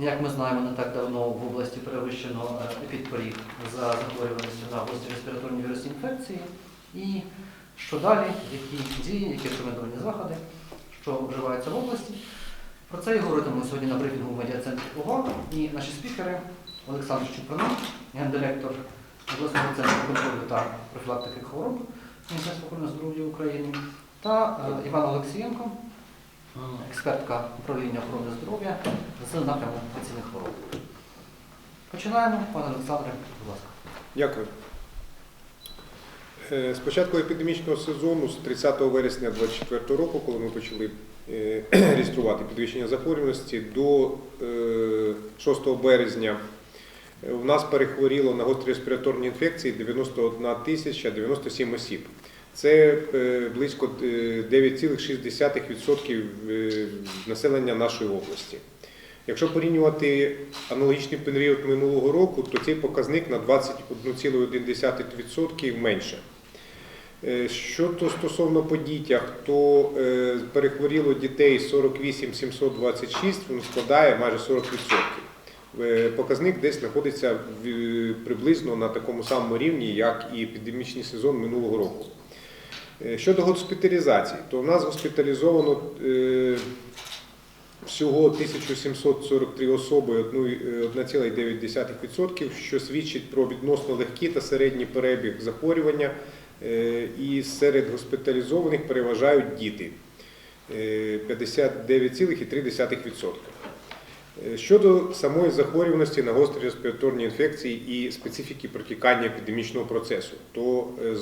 Як ми знаємо, не так давно в області перевищено е, епідпоріг за захворюваністю на гострі респіраторні вірусні інфекції. І що далі, які дії, які рекомендовані заходи, що вживаються в області. Про це і говоритимемо сьогодні на брифінгу в медіа-центрі УГО. І наші спікери Олександр Чуприна, гендиректор обласного центру контролю та профілактики хвороб Міністерства охорони здоров'я України, та е, Іван Олексієнко, експертка управління охорони здоров'я з напряму інфекційних хвороб. Починаємо. Пане Олександре, будь ласка. Дякую. Е, З початку епідемічного сезону, з 30 вересня 2024 року, коли ми почали е, реєструвати підвищення захворюваності, до е, 6 березня е, в нас перехворіло на гострі респіраторні інфекції 91 тисяча 97 осіб. Це е, близько е, 9,6% е, населення нашої області. Якщо порівнювати аналогічний період минулого року, то цей показник на 21,1% менше. Е, Щодо стосовно по дітях, то е, перехворіло дітей 48 726, він складає майже 40%. Е, Показник десь знаходиться приблизно на такому самому рівні, як і епідемічний сезон минулого року. Е, Щодо госпіталізації, то в нас госпіталізовано е, всього 1743 особи, одну- е, 1,9%, що свідчить про відносно легкий та середній перебіг захворювання. І серед госпіталізованих переважають діти е, 59,3%. Е, Щодо самої захворюваності на гострі респіраторні інфекції і специфіки протікання епідемічного процесу, то е,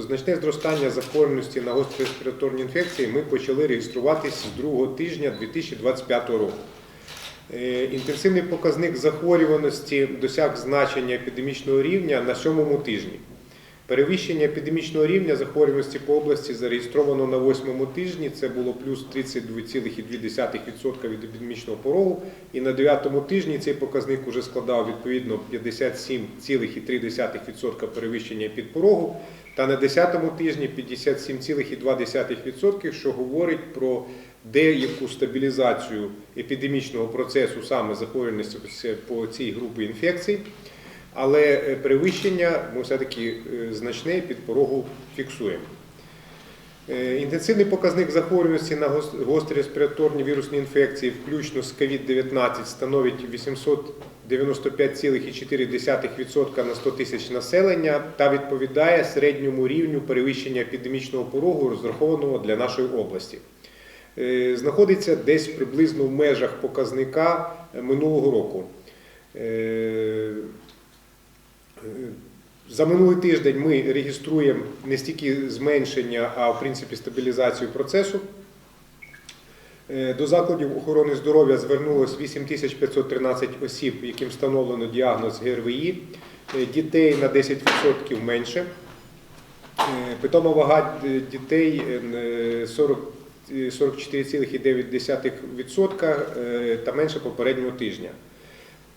значне зростання захворюваності на гострі респіраторні інфекції ми почали реєструватись з другого тижня 2025 року. Е, Інтенсивний показник захворюваності досяг значення епідемічного рівня на сьомому тижні. Перевищення епідемічного рівня захворюваності по області зареєстровано на восьмому тижні. Це було плюс 32,2% від епідемічного порогу. І на дев'ятому тижні цей показник уже складав відповідно 57,3% перевищення підпорогу. Та на 10 тижні 57,2%, що говорить про деяку стабілізацію епідемічного процесу саме захворюваності по цій групі інфекцій. Але е, перевищення ми все-таки е, значне під порогу фіксуємо. Е, Інтенсивний показник захворюваності на гос- гострі респіраторні вірусні інфекції, включно з COVID-19, становить 895,4% на 100 тисяч населення та відповідає середньому рівню перевищення епідемічного порогу, розрахованого для нашої області. Знаходиться десь приблизно в межах показника минулого року. Е, за минулий тиждень ми реєструємо не стільки зменшення, а в принципі стабілізацію процесу. Е, До закладів охорони здоров'я звернулось 8513 осіб, яким встановлено діагноз ГРВІ. Е, Дітей на 10% менше. Питома вага дітей е, 40 е, 44,9% е, та менше попереднього тижня.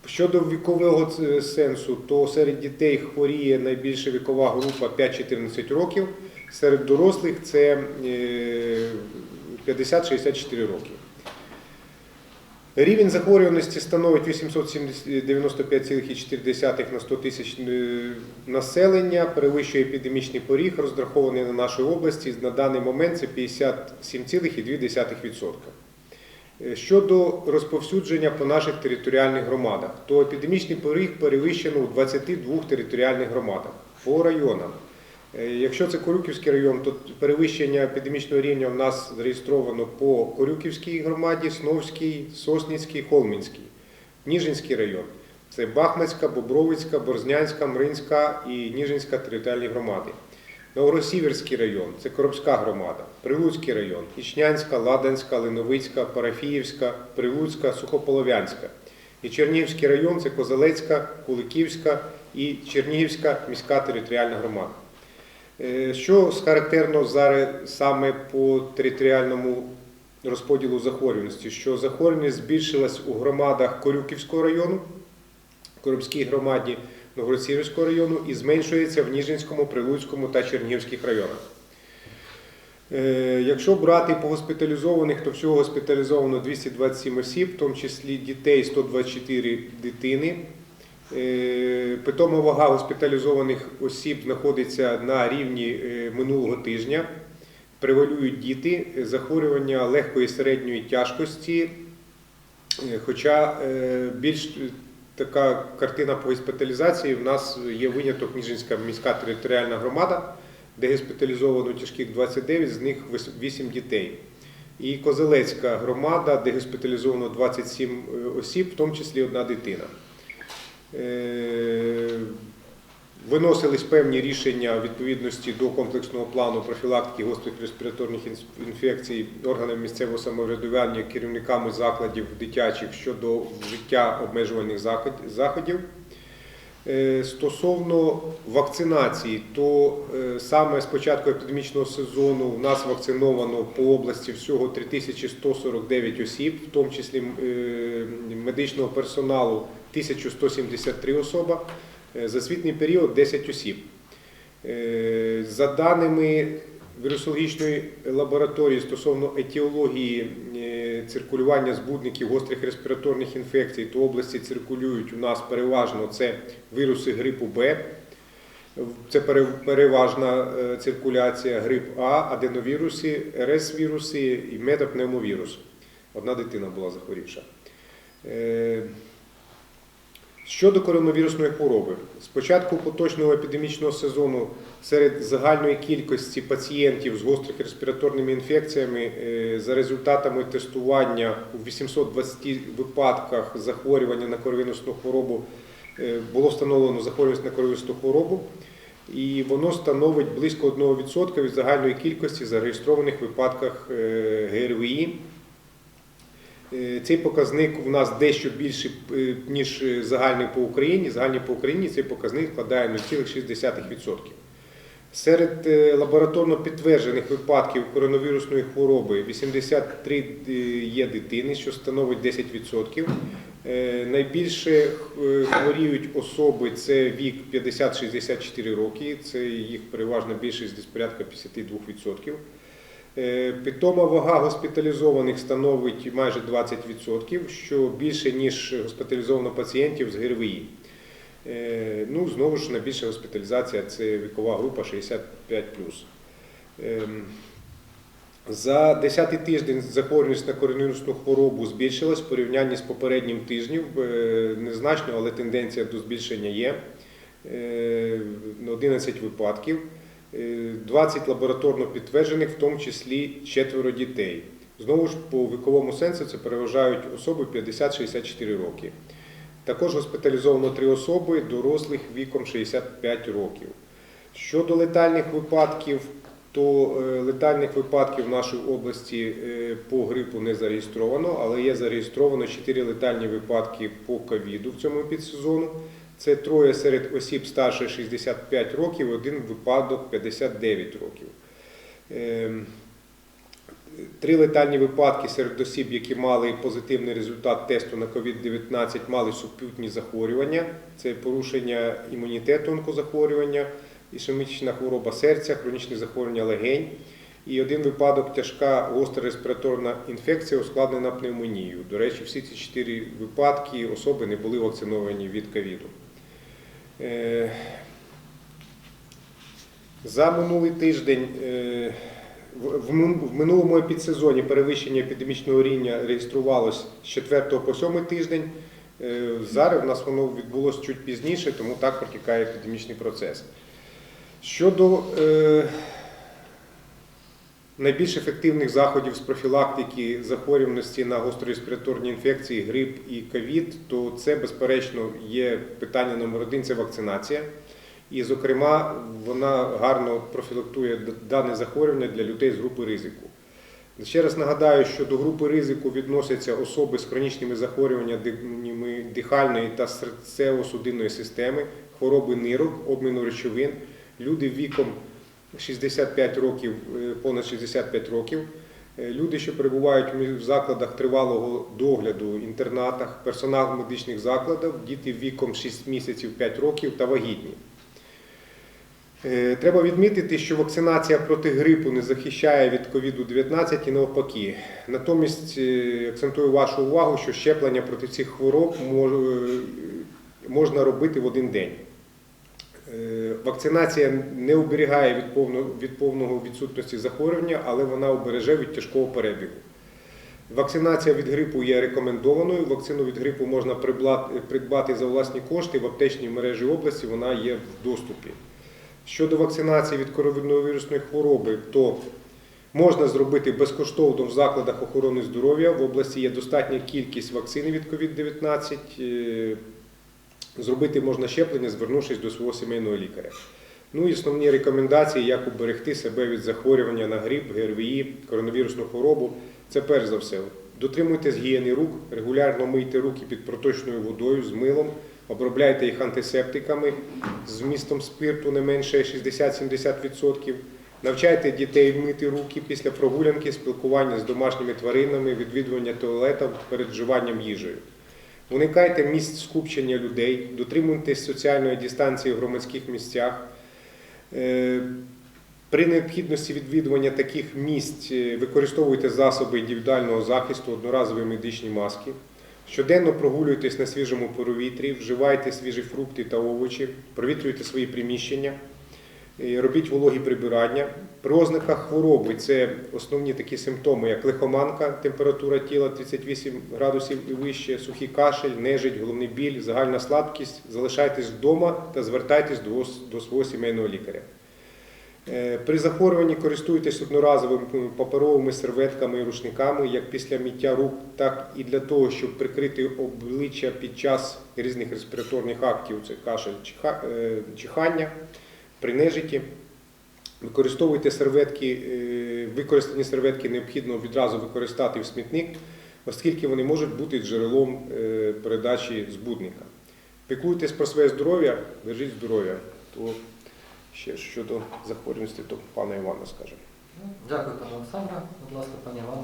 Щодо вікового сенсу, то серед дітей хворіє найбільша вікова група 5-14 років, серед дорослих це е, 50-64 роки. Рівень захворюваності становить 895,4 на 100 тисяч е, населення, перевищує епідемічний поріг, розрахований на нашій області. На даний момент це 57,2%. Е, Щодо розповсюдження по наших територіальних громадах, то епідемічний поріг перевищено у 22 територіальних громадах по районам. Е, Якщо це Корюківський район, то перевищення епідемічного рівня в нас зареєстровано по Корюківській громаді, Сновській, Сосницькій, Холмінській. Ніжинський район це Бахмацька, Бобровицька, Борзнянська, Мринська і Ніжинська територіальні громади. Новоросіверський район це Коробська громада, Прилуцький район, Ічнянська, Ладанська, Леновицька, Парафіївська, Прилуцька, Сухополов'янська. І Чернігівський район це Козелецька, Куликівська і Чернігівська міська територіальна громада. Е, Що характерно зараз саме по територіальному розподілу захворюваності? Що захворюваність збільшилась у громадах Корюківського району, Коробській громаді Новгород-Сіверського району і зменшується в Ніжинському, Прилуцькому та Чернігівських районах. Е, Якщо брати по госпіталізованих, то всього госпіталізовано 227 осіб, в тому числі дітей 124 дитини. Е, Питома вага госпіталізованих осіб знаходиться на рівні е, минулого тижня. Превалюють діти, захворювання легкої середньої тяжкості. Хоча більш така картина по госпіталізації в нас є виняток Ніжинська міська територіальна громада, де госпіталізовано тяжких 29, з них 8 дітей. І Козелецька громада, де госпіталізовано 27 осіб, в тому числі одна дитина. Виносились певні рішення відповідності до комплексного плану профілактики гострих респіраторних інфекцій органами місцевого самоврядування, керівниками закладів дитячих щодо вжиття обмежувальних заходів. Е, Стосовно вакцинації, то е, саме з початку епідемічного сезону в нас вакциновано по області всього 3149 осіб, в тому числі е, медичного персоналу 1173 особа. Е, За звітний період 10 осіб. Е, За даними вірусологічної лабораторії стосовно етіології е, циркулювання збудників гострих респіраторних інфекцій, то області циркулюють у нас переважно це віруси грипу Б, це переважна циркуляція грип А, аденовіруси, РС-віруси і метапневмовірус. Одна дитина була захворівша. Щодо коронавірусної хвороби, з початку поточного епідемічного сезону серед загальної кількості пацієнтів з гострих респіраторними інфекціями е, за результатами тестування у 820 випадках захворювання на коронавірусну хворобу е, було встановлено захворюваність на коронавірусну хворобу, і воно становить близько 1% від загальної кількості зареєстрованих випадках е, ГРВІ. Е, Цей показник у нас дещо більший, е, ніж е, загальний по Україні. Загальний по Україні цей показник складає 0,6%. Серед лабораторно підтверджених випадків коронавірусної хвороби 83 е, є дитини, що становить 10%. Е, Найбільше хворіють особи це вік 50-64 роки, це їх переважна більшість десь порядка 52%. Е, Питома вага госпіталізованих становить майже 20%, що більше, ніж госпіталізовано пацієнтів з ГРВІ. Е, Ну, знову ж найбільша госпіталізація це вікова група 65. Ем, За 10 тиждень захворюваність на коронавірусну хворобу збільшилась в порівнянні з попереднім тижнем. Е, Незначно, але тенденція до збільшення є. Е, 11 випадків. Е, 20 лабораторно підтверджених, в тому числі четверо дітей. Знову ж по віковому сенсу це переважають особи 50-64 роки. Також госпіталізовано три особи дорослих віком 65 років. Щодо летальних випадків, то е, летальних випадків в нашій області е, по грипу не зареєстровано, але є зареєстровано 4 летальні випадки по ковіду в цьому підсезону. Це троє серед осіб старше 65 років, один випадок 59 років. Ем, Три летальні випадки серед осіб, які мали позитивний результат тесту на COVID-19, мали супутні захворювання. Це порушення імунітету онкозахворювання, ішемічна хвороба серця, хронічне захворювання легень. І один випадок тяжка гостра респіраторна інфекція, ускладнена пневмонією. До речі, всі ці чотири випадки особи не були вакциновані від ковіду. Е, За минулий тиждень е, в- в мин- в минулому підсезоні перевищення епідемічного рівня реєструвалось з 4 по 7 тиждень. Е, Зараз в нас воно відбулося чуть пізніше, тому так протікає епідемічний процес. Щодо найбільш ефективних заходів з профілактики захворюваності на гострореспіраторні інфекції, грип і ковід, то це, безперечно, є питання номер один це вакцинація. І, зокрема, вона гарно профілактує дане захворювання для людей з групи ризику. Ще раз нагадаю, що до групи ризику відносяться особи з хронічними захворюваннями дихальної та серцево-судинної системи, хвороби нирок, обміну речовин, люди віком 65 років, е, понад 65 років, е, люди, що перебувають в закладах тривалого догляду, інтернатах, персонал медичних закладів, діти віком 6 місяців 5 років та вагітні. Е, Треба відмітити, що вакцинація проти грипу не захищає від COVID-19 і навпаки. Натомість акцентую вашу увагу, що щеплення проти цих хвороб можна робити в один день. Е, Вакцинація не оберігає від повного, від повного відсутності захворювання, але вона обереже від тяжкого перебігу. Вакцинація від грипу є рекомендованою. Вакцину від грипу можна придбати- за власні кошти в аптечній мережі області, вона є в доступі. Щодо вакцинації від коронавірусної хвороби, то можна зробити безкоштовно в закладах охорони здоров'я. В області є достатня кількість вакцини від COVID-19. Зробити можна щеплення, звернувшись до свого сімейного лікаря. Ну і основні рекомендації, як уберегти себе від захворювання на грип, ГРВІ, коронавірусну хворобу. Це перш за все. Дотримуйтесь гігієни рук, регулярно мийте руки під проточною водою з милом, обробляйте їх антисептиками з вмістом спирту не менше 60-70%. Навчайте дітей мити руки після прогулянки, спілкування з домашніми тваринами, відвідування туалетів перед вживанням їжею. Уникайте місць скупчення людей, дотримуйтесь соціальної дистанції в громадських місцях. Е, При необхідності відвідування таких місць е, використовуйте засоби індивідуального захисту, одноразові медичні маски. Щоденно прогулюйтесь на свіжому повітрі, вживайте свіжі фрукти та овочі, провітрюйте свої приміщення, робіть вологі прибирання. При ознаках хвороби це основні такі симптоми, як лихоманка, температура тіла 38 градусів і вище, сухий кашель, нежить, головний біль, загальна слабкість. Залишайтесь вдома та звертайтесь до, свого сімейного лікаря. Е, При захворюванні користуйтесь одноразовими паперовими серветками і рушниками, як після миття рук, так і для того, щоб прикрити обличчя під час різних респіраторних актів, це кашель, е, чихання, при нежиті. Використовуйте серветки, е, використані серветки необхідно відразу використати в смітник, оскільки вони можуть бути джерелом е, передачі збудника. Піклуйтесь про своє здоров'я, бережіть здоров'я. То ще щодо захворюваності, то пана Івана скаже. Дякую, пане Олександре. Будь ласка, пані Івана.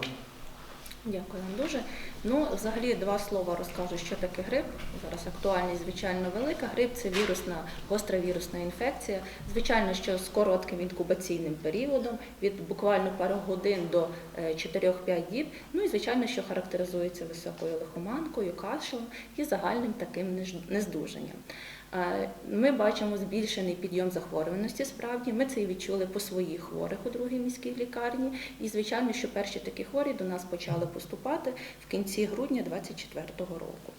Дякую вам дуже. Ну, взагалі, два слова розкажу, що таке грип. Зараз актуальність, звичайно, велика. Грип це вірусна, гостра вірусна інфекція. Звичайно, що з коротким інкубаційним періодом, від буквально пару годин до е, 4-5 діб. Ну і звичайно, що характеризується високою лихоманкою, кашлем і загальним таким. Е, Ми бачимо збільшений підйом захворюваності. Справді ми це і відчули по своїх хворих у другій міській лікарні. І звичайно, що перші такі хворі до нас почали поступати в кінці грудня 2024 року.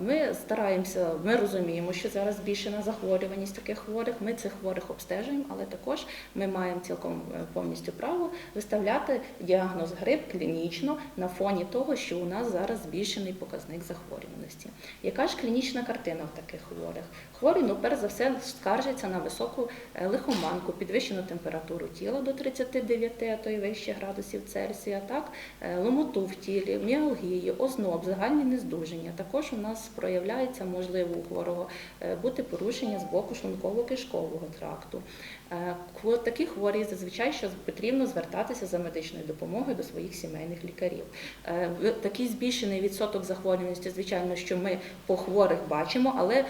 Ми стараємося, ми розуміємо, що зараз збільшена захворюваність таких хворих. Ми цих хворих обстежуємо, але також ми маємо цілком е, повністю право виставляти діагноз грип клінічно на фоні того, що у нас зараз збільшений показник захворюваності. Яка ж клінічна картина в таких хворих? Хворі, ну перш за все, скаржаться на високу е, лихоманку, підвищену температуру тіла до 39, а то й вище градусів Цельсія, так, е, ломоту в тілі, міалгії, озноб, загальні нездуження. Також у нас проявляється можливо у хворого е, бути порушення з боку шлунково-кишкового тракту. Е, Такі хворі зазвичай що потрібно звертатися за медичною допомогою до своїх сімейних лікарів. Е, Такий збільшений відсоток захворюваності, звичайно, що ми по хворих бачимо, але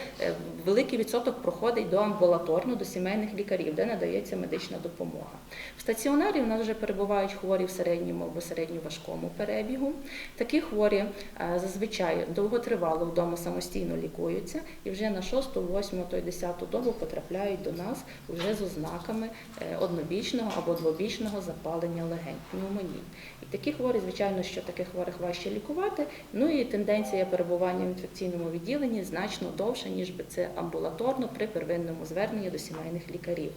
великий відсоток проходить до амбулаторно, до сімейних лікарів, де надається медична допомога. В стаціонарі у нас вже перебувають хворі в середньому або середньоважкому перебігу. Такі хворі зазвичай довготривало вдома самостійно лікуються і вже на 6, 8, то й 10 добу потрапляють до нас вже з ознаками е, однобічного або двобічного запалення легень, пневмонії. І такі хворі, звичайно, що таких хворих важче лікувати. Ну і тенденція перебування в інфекційному відділенні значно довша, ніж би це амбулаторно при первинному зверненні до сімейних лікарів.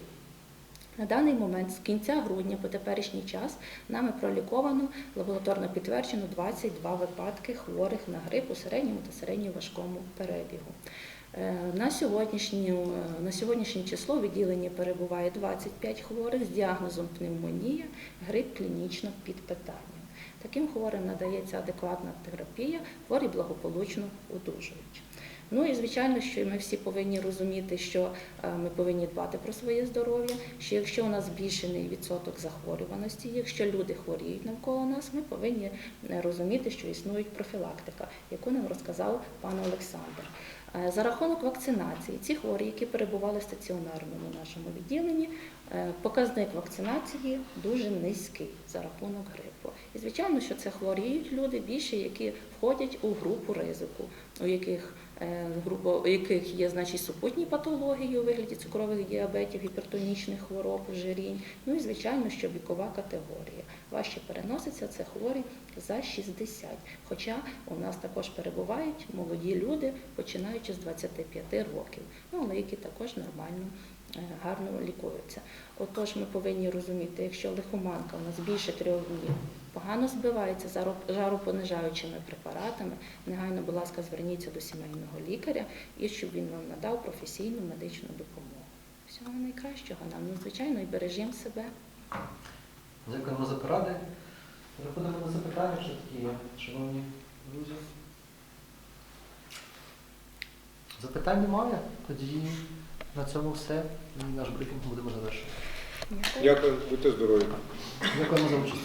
На даний момент з кінця грудня по теперішній час нами проліковано лабораторно підтверджено 22 випадки хворих на грип у середньому та середньоважкому перебігу. Е, На сьогоднішнє, на сьогоднішнє число в відділенні перебуває 25 хворих з діагнозом пневмонія, грип клінічно під питанням. Таким хворим надається адекватна терапія, хворі благополучно одужують. Ну і звичайно, що ми всі повинні розуміти, що е, ми повинні дбати про своє здоров'я. Що якщо у нас збільшений відсоток захворюваності, якщо люди хворіють навколо нас, ми повинні е, розуміти, що існує профілактика, яку нам розказав пан Олександр. Е, За рахунок вакцинації, ці хворі, які перебували в стаціонарному нашому відділенні, показник вакцинації дуже низький за рахунок грипу. І звичайно, що це хворіють люди більше, які входять у групу ризику, у яких е, у яких є значить супутні патології у вигляді цукрових діабетів, гіпертонічних хвороб, ожирінь. Ну і звичайно, що вікова категорія. Важче переноситься це хворі за 60. Хоча у нас також перебувають молоді люди, починаючи з 25 років, ну але які також нормально. Гарно лікуються. Отож, ми повинні розуміти, якщо лихоманка у нас більше трьох днів погано збивається жаро- жаропонижаючими препаратами, негайно, будь ласка, зверніться до сімейного лікаря і щоб він вам надав професійну медичну допомогу. Всього найкращого нам, ну, звичайно, і бережімо себе. Дякуємо за поради. Переходимо до запитання, що такі є, шановні друзі. Запитань немає. Тоді на цьому все. Наш брифінг будемо завершувати. Дякую, будьте здорові. Дякуємо за участь.